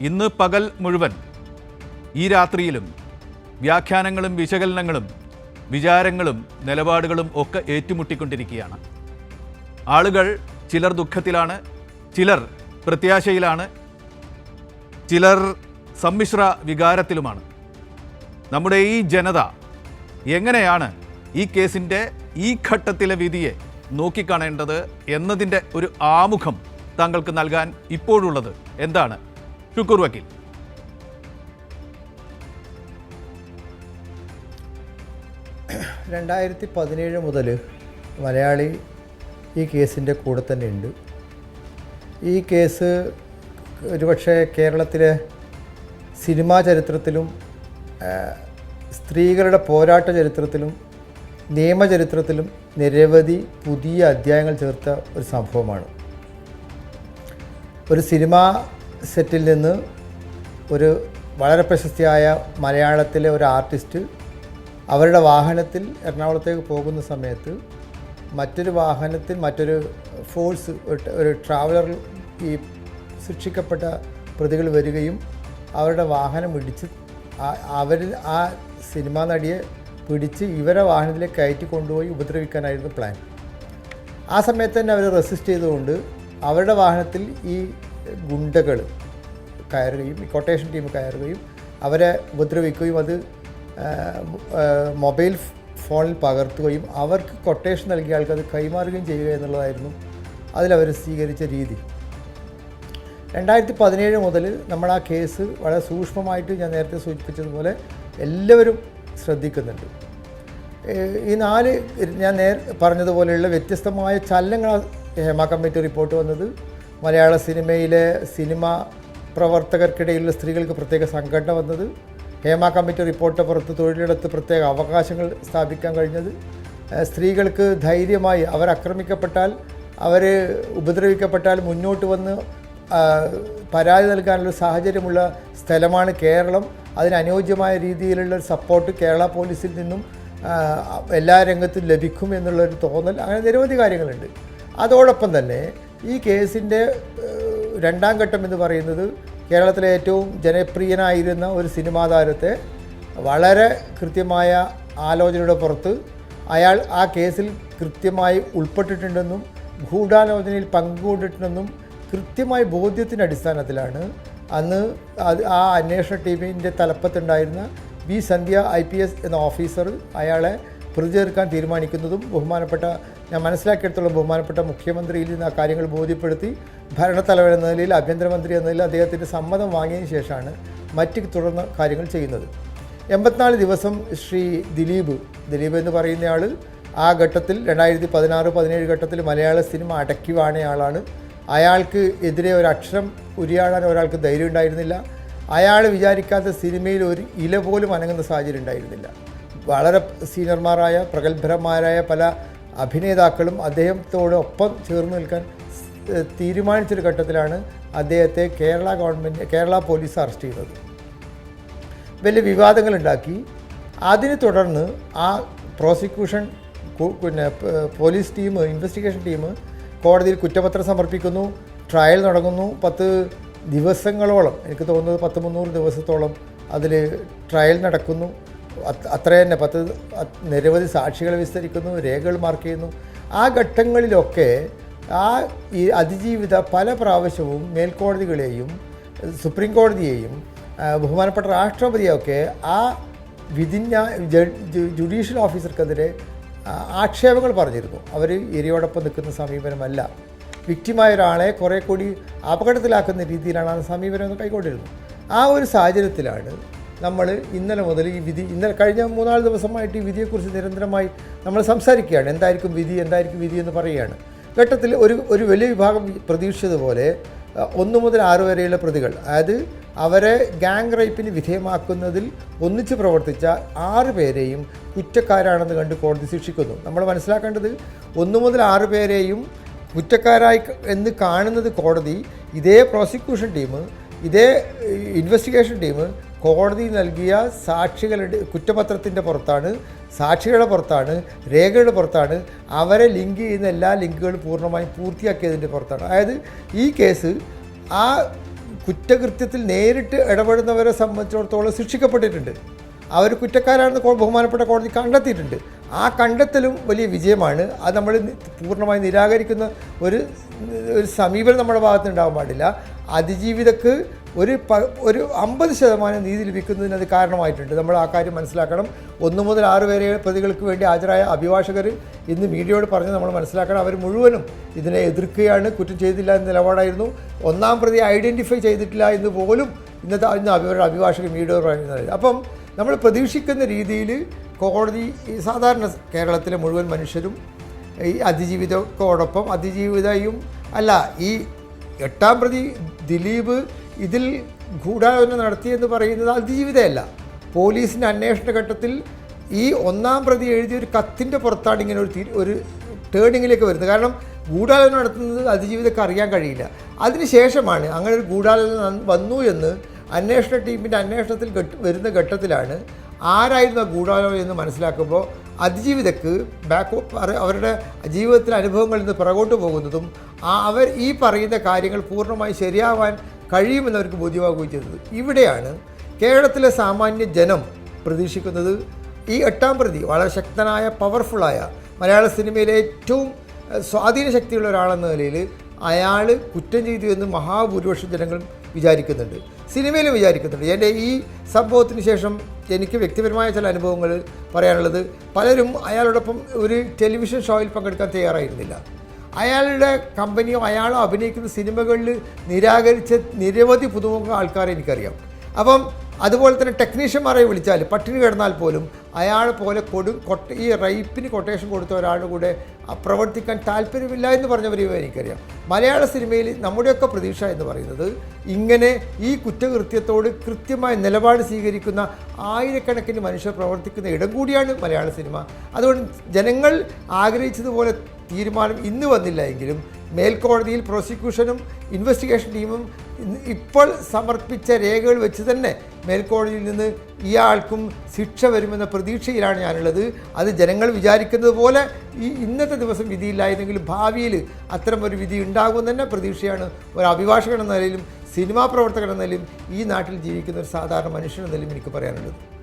ഇന്ന് പകൽ മുഴുവൻ ഈ രാത്രിയിലും വ്യാഖ്യാനങ്ങളും വിശകലനങ്ങളും വിചാരങ്ങളും നിലപാടുകളും ഒക്കെ ഏറ്റുമുട്ടിക്കൊണ്ടിരിക്കുകയാണ്. ആളുകൾ ചിലർ ദുഃഖത്തിലാണ് ചിലർ പ്രത്യാശയിലാണ് ചിലർ സമ്മിശ്ര വികാരത്തിലുമാണ്. നമ്മുടെ ഈ ജനത എങ്ങനെയാണ് ഈ കേസിന്റെ ഈ ഘട്ടത്തിലെ വിധിയെ നോക്കിക്കാണേണ്ടത് എന്നതിന്റെ ഒരു ആമുഖം താങ്കൾക്ക് നൽകാൻ ഇപ്പോഴുള്ളത് എന്താണ്? ഷുക്കൂർ വക്കീൽ. രണ്ടായിരത്തി പതിനേഴ് മുതൽ മലയാളി ഈ കേസിന്റെ കൂടെ തന്നെ ഉണ്ട്. ഈ കേസ് ഒരുപക്ഷെ കേരളത്തിലെ സിനിമാ ചരിത്രത്തിലും സ്ത്രീകളുടെ പോരാട്ട ചരിത്രത്തിലും നിയമചരിത്രത്തിലും നിരവധി പുതിയ അധ്യായങ്ങൾ ചേർത്ത ഒരു സംഭവമാണ്. ഒരു സിനിമാ സെറ്റിൽ നിന്ന് ഒരു വളരെ പ്രശസ്തിയായ മലയാളത്തിലെ ഒരു ആർട്ടിസ്റ്റ് അവരുടെ വാഹനത്തിൽ എറണാകുളത്തേക്ക് പോകുന്ന സമയത്ത് മറ്റൊരു വാഹനത്തിൽ മറ്റൊരു ഫോഴ്സ് ഒരു- ട്രാവലർ ഈ ശിക്ഷിക്കപ്പെട്ട പ്രതികൾ വരികയും അവരുടെ വാഹനം ഇടിച്ച് അവരിൽ ആ സിനിമാ നടിയെ പിടിച്ച് ഇവരെ വാഹനത്തിലേക്ക് കയറ്റി കൊണ്ടുപോയി ഉപദ്രവിക്കാനായിരുന്നു പ്ലാൻ. ആ സമയത്ത് തന്നെ അവർ റെസിസ്റ്റ് ചെയ്തുകൊണ്ട് അവരുടെ വാഹനത്തിൽ ഈ ഗുണ്ടകൾ കയറുകയും ഈ കൊട്ടേഷൻ ടീം കയറുകയും അവരെ ഉപദ്രവിക്കുകയും അത് മൊബൈൽ ഫോണിൽ പകർത്തുകയും അവർക്ക് കൊട്ടേഷൻ നൽകിയ ആൾക്ക് അത് കൈമാറുകയും ചെയ്യുക എന്നുള്ളതായിരുന്നു അതിലവർ സ്വീകരിച്ച രീതി. രണ്ടായിരത്തി പതിനേഴ് മുതൽ നമ്മൾ ആ കേസ് വളരെ സൂക്ഷ്മമായിട്ട് ഞാൻ നേരത്തെ സൂചിപ്പിച്ചതുപോലെ എല്ലാവരും ശ്രദ്ധിക്കുന്നുണ്ട്. ഈ നാല് ഞാൻ നേർ പറഞ്ഞതുപോലെയുള്ള വ്യത്യസ്തമായ ചലനങ്ങൾ ഹേമ കമ്മിറ്റി റിപ്പോർട്ട് വന്നത്. മലയാള സിനിമയിലെ സിനിമ പ്രവർത്തകർക്കിടയിലുള്ള സ്ത്രീകൾക്ക് പ്രത്യേക സംഘടന വന്നത് ഹേമ കമ്മിറ്റി റിപ്പോർട്ട് പുറത്ത് തൊഴിലിടത്ത് പ്രത്യേക അവകാശങ്ങൾ സ്ഥാപിക്കാൻ കഴിഞ്ഞത്. സ്ത്രീകൾക്ക് ധൈര്യമായി അവർ ആക്രമിക്കപ്പെട്ടാൽ അവർ ഉപദ്രവിക്കപ്പെട്ടാൽ മുന്നോട്ട് വന്ന് പരാതി നൽകാനുള്ള സാഹചര്യമുള്ള സ്ഥലമാണ് കേരളം. അതിനനുയോജ്യമായ രീതിയിലുള്ള സപ്പോർട്ട് കേരള പോലീസിൽ നിന്നും എല്ലാ രംഗത്തും ലഭിക്കും എന്നുള്ളൊരു തോന്നൽ. അങ്ങനെ നിരവധി കാര്യങ്ങളുണ്ട്. അതോടൊപ്പം തന്നെ ഈ കേസിന്റെ രണ്ടാം ഘട്ടം എന്ന് പറയുന്നത് കേരളത്തിലെ ഏറ്റവും ജനപ്രിയനായിരുന്ന ഒരു സിനിമാ താരത്തെ വളരെ കൃത്യമായ ആലോചനയുടെ പുറത്ത് അയാൾ ആ കേസിൽ കൃത്യമായി ഉൾപ്പെട്ടിട്ടുണ്ടെന്നും ഗൂഢാലോചനയിൽ പങ്കുകൊണ്ടിട്ടുണ്ടെന്നും കൃത്യമായ ബോധ്യത്തിന്റെ അടിസ്ഥാനത്തിലാണ് അന്ന് അത് ആ അന്വേഷണ ടീമിന്റെ തലപ്പത്തുണ്ടായിരുന്ന V Sandhya I P S എന്ന ഓഫീസർ അയാളെ പ്രതി ചേർക്കാൻ തീരുമാനിക്കുന്നതും ബഹുമാനപ്പെട്ട ഞാൻ മനസ്സിലാക്കിയെടുത്തോളം ബഹുമാനപ്പെട്ട മുഖ്യമന്ത്രിയിൽ നിന്ന് ആ കാര്യങ്ങൾ ബോധ്യപ്പെടുത്തി ഭരണത്തലവൻ എന്ന നിലയിൽ ആഭ്യന്തരമന്ത്രി എന്ന നിലയിൽ അദ്ദേഹത്തിന്റെ സമ്മതം വാങ്ങിയതിന് ശേഷമാണ് മറ്റ് തുടർന്ന് കാര്യങ്ങൾ ചെയ്യുന്നത്. എൺപത്തിനാല് ദിവസം ശ്രീ ദിലീപ് ദിലീപ് എന്ന് പറയുന്നയാൾ ആ ഘട്ടത്തിൽ രണ്ടായിരത്തി പതിനാറ് പതിനേഴ് ഘട്ടത്തിൽ മലയാള സിനിമ അടക്കി വാണയാളാണ്. അയാൾക്ക് എതിരെ ഒരക്ഷരം ഉരിയാടാൻ ഒരാൾക്ക് ധൈര്യം ഉണ്ടായിരുന്നില്ല. അയാൾ വിചാരിക്കാത്ത സിനിമയിൽ ഒരു ഇല പോലും അനങ്ങുന്ന സാഹചര്യം ഉണ്ടായിരുന്നില്ല. വളരെ സീനിയർമാരായ പ്രഗത്ഭരന്മാരായ പല അഭിനേതാക്കളും അദ്ദേഹത്തോടൊപ്പം ചേർന്ന് നിൽക്കാൻ തീരുമാനിച്ചൊരു ഘട്ടത്തിലാണ് അദ്ദേഹത്തെ Kerala government Kerala police arrest ചെയ്തത്. വലിയ വിവാദങ്ങളുണ്ടാക്കി. അതിനെ തുടർന്ന് ആ പ്രോസിക്യൂഷൻ പിന്നെ പോലീസ് ടീം ഇൻവെസ്റ്റിഗേഷൻ ടീം കോടതിയിൽ കുറ്റപത്രം സമർപ്പിക്കുന്നു ട്രയൽ നടക്കുന്നു. പത്ത് ദിവസങ്ങളോളം എനിക്ക് തോന്നുന്നത് പത്ത് മുന്നൂറ് ദിവസത്തോളം അതിൽ ട്രയൽ നടക്കുന്നു. അത്ര തന്നെ പത്ത് നിരവധി സാക്ഷികളെ വിസ്തരിക്കുന്നു രേഖകൾ മാർക്ക് ചെയ്യുന്നു. ആ ഘട്ടങ്ങളിലൊക്കെ ആ ഈ അതിജീവിത പല പ്രാവശ്യവും മേൽക്കോടതികളെയും സുപ്രീം കോടതിയെയും ബഹുമാനപ്പെട്ട രാഷ്ട്രപതിയൊക്കെ ആ ജ- ജുഡീഷ്യൽ ഓഫീസർക്കെതിരെ ആക്ഷേപങ്ങൾ പറഞ്ഞിരുന്നു. അവർ എരിയോടൊപ്പം നിൽക്കുന്ന സമീപനമല്ല. വിക്റ്റിമായ ഒരാളെ കുറേ കൂടി അപകടത്തിലാക്കുന്ന രീതിയിലാണ് ആ സമീപനം കൈക്കൊണ്ടിരുന്നത്. ആ ഒരു സാഹചര്യത്തിലാണ് നമ്മൾ ഇന്നലെ മുതൽ ഈ വിധി ഇന്നലെ കഴിഞ്ഞ മൂന്നാൽ ദിവസമായിട്ട് ഈ വിധിയെക്കുറിച്ച് നിരന്തരമായി നമ്മൾ സംസാരിക്കുകയാണ്. എന്തായിരിക്കും വിധി എന്തായിരിക്കും വിധി എന്ന് പറയുകയാണ്. ഘട്ടത്തിൽ ഒരു ഒരു വലിയ വിഭാഗം പ്രതീക്ഷിച്ചതുപോലെ ഒന്ന് മുതൽ ആറ് വരെയുള്ള പ്രതികൾ അതായത് അവരെ ഗാങ് റേപ്പിന് വിധേയമാക്കുന്നതിൽ ഒന്നിച്ച് പ്രവർത്തിച്ച ആറ് പേരെയും കുറ്റക്കാരാണെന്ന് കണ്ട് കോടതി ശിക്ഷിക്കുന്നു. നമ്മൾ മനസ്സിലാക്കേണ്ടത് ഒന്ന് മുതൽ ആറ് പേരെയും കുറ്റക്കാരായി എന്ന് കാണുന്നത് കോടതി ഇതേ പ്രോസിക്യൂഷൻ ടീം ഇതേ ഇൻവെസ്റ്റിഗേഷൻ ടീം കോടതി നൽകിയ സാക്ഷികളുടെ കുറ്റപത്രത്തിന്റെ പുറത്താണ് സാക്ഷികളുടെ പുറത്താണ് രേഖകളുടെ പുറത്താണ് അവരെ ലിങ്ക് ചെയ്യുന്ന എല്ലാ ലിങ്കുകളും പൂർണമായും പൂർത്തിയാക്കിയതിന്റെ പുറത്താണ്. അതായത് ഈ കേസ് ആ കുറ്റകൃത്യത്തിൽ നേരിട്ട് ഇടപെടുന്നവരെ സംബന്ധിച്ചിടത്തോളം ശിക്ഷിക്കപ്പെട്ടിട്ടുണ്ട്. അവർ കുറ്റക്കാരാണെന്ന് ബഹുമാനപ്പെട്ട കോടതി കണ്ടെത്തിയിട്ടുണ്ട്. ആ കണ്ടെത്തലും വലിയ വിജയമാണ്. അത് നമ്മൾ പൂർണമായി നിരാകരിക്കുന്ന ഒരു ഒരു സമീപനം നമ്മുടെ ഭാഗത്ത് ഉണ്ടാകാൻ പാടില്ല. അതിജീവിതക്ക് ഒരു പ ഒരു അമ്പത് ശതമാനം നീതി ലഭിക്കുന്നതിന് അത് കാരണമായിട്ടുണ്ട്. നമ്മൾ ആ കാര്യം മനസ്സിലാക്കണം. ഒന്ന് മുതൽ ആറ് വരെ പ്രതികൾക്ക് വേണ്ടി ഹാജരായ അഭിഭാഷകർ ഇന്ന് മീഡിയയോട് പറഞ്ഞ് നമ്മൾ മനസ്സിലാക്കണം. അവർ മുഴുവനും ഇതിനെ എതിർക്കുകയാണ് കുറ്റം ചെയ്തില്ല എന്ന നിലപാടായിരുന്നു. ഒന്നാം പ്രതി ഐഡന്റിഫൈ ചെയ്തിട്ടില്ല എന്ന് പോലും ഇന്നത്തെ ഇന്ന് അവരുടെ അഭിഭാഷകർ മീഡിയയോട് പറയുന്നത്. അപ്പം നമ്മൾ പ്രതീക്ഷിക്കുന്ന രീതിയിൽ കോടതി സാധാരണ കേരളത്തിലെ മുഴുവൻ മനുഷ്യരും ഈ അതിജീവിതത്തോടൊപ്പം അതിജീവിതയും അല്ല ഈ എട്ടാം പ്രതി ദിലീപ് ഇതിൽ ഗൂഢാലോചന നടത്തിയെന്ന് പറയുന്നത് അതിജീവിതയല്ല. പോലീസിന്റെ അന്വേഷണ ഘട്ടത്തിൽ ഈ ഒന്നാം പ്രതി എഴുതിയ ഒരു കത്തിന്റെ പുറത്താണ് ഇങ്ങനെ ഒരു ഒരു ടേണിങ്ങിലേക്ക് വരുന്നത്. കാരണം ഗൂഢാലോചന നടത്തുന്നത് അതിജീവിതക്ക് അറിയാൻ കഴിയില്ല. അതിനുശേഷമാണ് അങ്ങനെ ഒരു ഗൂഢാലോചന വന്നു എന്ന് അന്വേഷണ ടീമിന്റെ അന്വേഷണത്തിൽ വരുന്ന ഘട്ടത്തിലാണ് ആരായിരുന്നു ആ ഗൂഢാലോചന എന്ന് മനസ്സിലാക്കുമ്പോൾ അതിജീവിതക്ക് ബാക്ക് അവരുടെ ജീവിതത്തിലെ അനുഭവങ്ങളിൽ നിന്ന് പിറകോട്ട് പോകുന്നതും അവർ ഈ പറയുന്ന കാര്യങ്ങൾ പൂർണമായി ശരിയാവാൻ കഴിയുമെന്നവർക്ക് ബോധ്യമാകുകയും ചെയ്തത്. ഇവിടെയാണ് കേരളത്തിലെ സാമാന്യ ജനം പ്രതീക്ഷിക്കുന്നത്. ഈ എട്ടാം പ്രതി വളരെ ശക്തനായ പവർഫുള്ളായ മലയാള സിനിമയിലെ ഏറ്റവും സ്വാധീന ശക്തിയുള്ള ഒരാളെന്ന നിലയിൽ അയാൾ കുറ്റം ചെയ്തു എന്ന് മഹാഭൂരിപക്ഷം ജനങ്ങൾ വിചാരിക്കുന്നുണ്ട്. സിനിമയിലും വിചാരിക്കുന്നുണ്ട്. എന്റെ ഈ സംഭവത്തിന് ശേഷം എനിക്ക് വ്യക്തിപരമായ ചില അനുഭവങ്ങൾ പറയാനുള്ളത് പലരും അയാളോടൊപ്പം ഒരു ടെലിവിഷൻ ഷോയിൽ പങ്കെടുക്കാൻ തയ്യാറായിരുന്നില്ല. അയാളുടെ കമ്പനിയോ അയാളോ അഭിനയിക്കുന്ന സിനിമകളിൽ നിരാകരിച്ച നിരവധി പുതുമുഖ ആൾക്കാരെ എനിക്കറിയാം. അപ്പം അതുപോലെ തന്നെ ടെക്നീഷ്യന്മാരെ വിളിച്ചാൽ പട്ടിണി കിടന്നാൽ പോലും അയാൾ പോലെ കൊടു കൊട്ട ഈ റൈപ്പിന് കൊട്ടേഷൻ കൊടുത്ത ഒരാളുടെ കൂടെ പ്രവർത്തിക്കാൻ താല്പര്യമില്ല എന്ന് പറഞ്ഞവരെയും എനിക്കറിയാം. മലയാള സിനിമയിൽ നമ്മുടെയൊക്കെ പ്രതീക്ഷ എന്ന് പറയുന്നത് ഇങ്ങനെ ഈ കുറ്റകൃത്യത്തോട് കൃത്യമായ നിലപാട് സ്വീകരിക്കുന്ന ആയിരക്കണക്കിന് മനുഷ്യർ പ്രവർത്തിക്കുന്ന ഇടം കൂടിയാണ് മലയാള സിനിമ. അതുകൊണ്ട് ജനങ്ങൾ ആഗ്രഹിച്ചതുപോലെ തീരുമാനം ഇന്ന് വന്നില്ല എങ്കിലും മേൽക്കോടതിയിൽ പ്രോസിക്യൂഷനും ഇൻവെസ്റ്റിഗേഷൻ ടീമും ഇപ്പോൾ സമർപ്പിച്ച രേഖകൾ വെച്ച് തന്നെ മേൽക്കോടതിയിൽ നിന്ന് ഇയാൾക്കും ശിക്ഷ വരുമെന്ന പ്രതീക്ഷയിലാണ് ഞാനുള്ളത്. അത് ജനങ്ങൾ വിചാരിക്കുന്നത് പോലെ ഈ ഇന്നത്തെ ദിവസം വിധിയില്ലായിരുന്നെങ്കിലും ഭാവിയിൽ അത്തരം ഒരു വിധി ഉണ്ടാകുമെന്ന് തന്നെ പ്രതീക്ഷയാണ്. ഒരു അഭിഭാഷകൻ എന്ന നിലയിലും സിനിമാ പ്രവർത്തകൻ എന്ന നിലയിലും ഈ നാട്ടിൽ ജീവിക്കുന്ന ഒരു സാധാരണ മനുഷ്യൻ എന്ന എനിക്ക് പറയാനുള്ളത്.